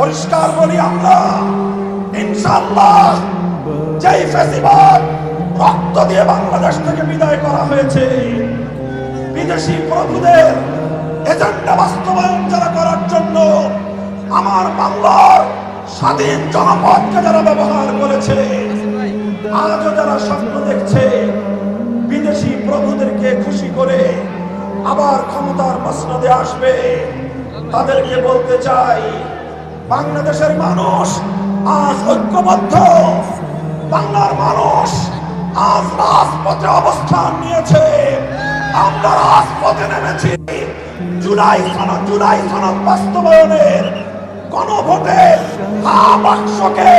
পরিষ্কার বলি আমরা, ইনশাআল্লাহ, যেই ফেসিবাদ রক্ত দিয়ে বাংলাদেশ থেকে বিদায় করা হয়েছে, বিদেশি প্রভুদের এজেন্ডা বাস্তবায়ন যারা করার জন্য আমার বাংলার স্বাধীন জনপদকে যারা ব্যবহার করেছে, আজও যারা স্বপ্ন দেখছে, বিদেশি প্রভুদেরকে খুশি করে আবার ক্ষমতার মসনদে আসবে, তাদেরকে বলতে চাই বাংলাদেশের মানুষ আজ ঐক্যবদ্ধ। বাংলার মানুষ আজ রাজপথে অবস্থান নিয়েছে। আমরা রাজপথে নেমেছি। জুলাই সনদ জুলাই সনদ বাস্তবায়নের গণভোটে হা বাক্সকে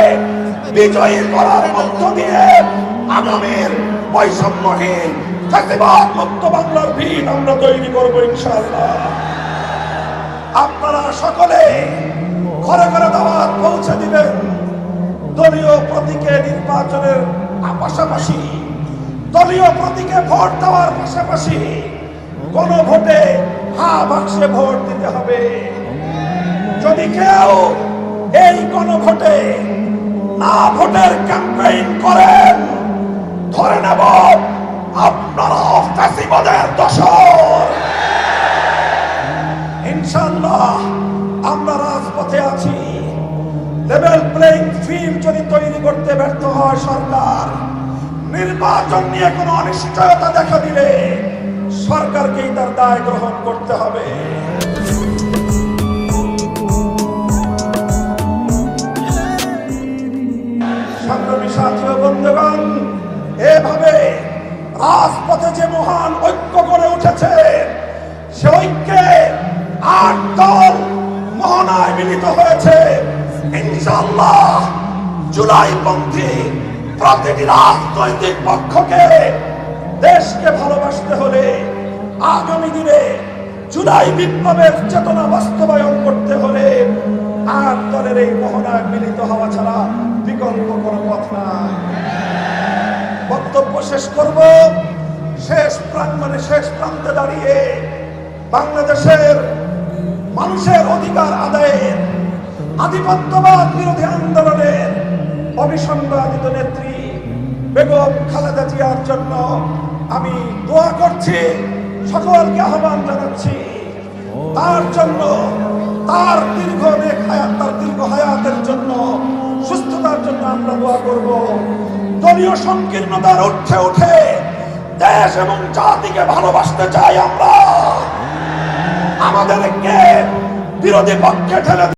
বিজয়ী করার মধ্য দিয়ে আগামীর বৈষম্যহীন, ফ্যাসিবাদ মুক্ত বাংলার ভিত আমরা তৈরি করব ইনশাআল্লাহ। আপনারা সকলে ঘরে ঘরে দাওয়াত পৌঁছে দিবেন দলীয় প্রতীকে নির্বাচনের পাশাপাশি, দলীয় প্রতীকে ভোট দেওয়ার পাশাপাশি গণভোটে হা বাক্সে ভোট দিতে হবে। যদি কেউ এই গণভোটে না ভোটের ক্যাম্পেইন করেন, ধরে নেব আপনারা ফ্যাসিবাদের লেভেল প্লেইং ফিল্ড যদি তৈরি করতে ব্যর্থ হয় সরকার, নির্বাচন নিয়ে কোনো অনিশ্চয়তা দেখা দিলে সরকারকেই তার দায় গ্রহণ করতে হবে। সংগ্রামী সাথী বন্ধুগণ, এভাবে রাজপথে যে মহান ঐক্য গড়ে উঠেছে, সে ঐক্যে আট দল ইনশাআল্লাহ, জুলাই পন্থী প্রতিটি রাজনৈতিক পক্ষকে দেশকে ভালোবাসতে হলে আগামী দিনে জুলাই বিপ্লবের চেতনা বাস্তবায়ন করতে হলে আট দলের এই মহড়ায় মিলিত হওয়া ছাড়া বিকল্প কোনো পথ নাই। বক্তব্য শেষ করব। শেষ প্রাঙ্গণে শেষ প্রান্তে দাঁড়িয়ে বাংলাদেশের মানুষের অধিকার আদায়ের আধিপত্যবাদ বিরোধী আন্দোলনের অবিসংবাদিত নেত্রী বেগম খালেদা জিয়ার জন্য আমি দোয়া করছি, সকলকে আহ্বান জানাচ্ছি। তার জন্য, তার দীর্ঘ হায়াত, তার দীর্ঘ হায়াতের জন্য, সুস্থতার জন্য আমরা দোয়া করব। দলীয় সংকীর্ণতার উঠে উঠে দেশ এবং জাতিকে ভালোবাসতে চাই আমরা। আমাদেরকে বিরোধী পক্ষে ঠেলে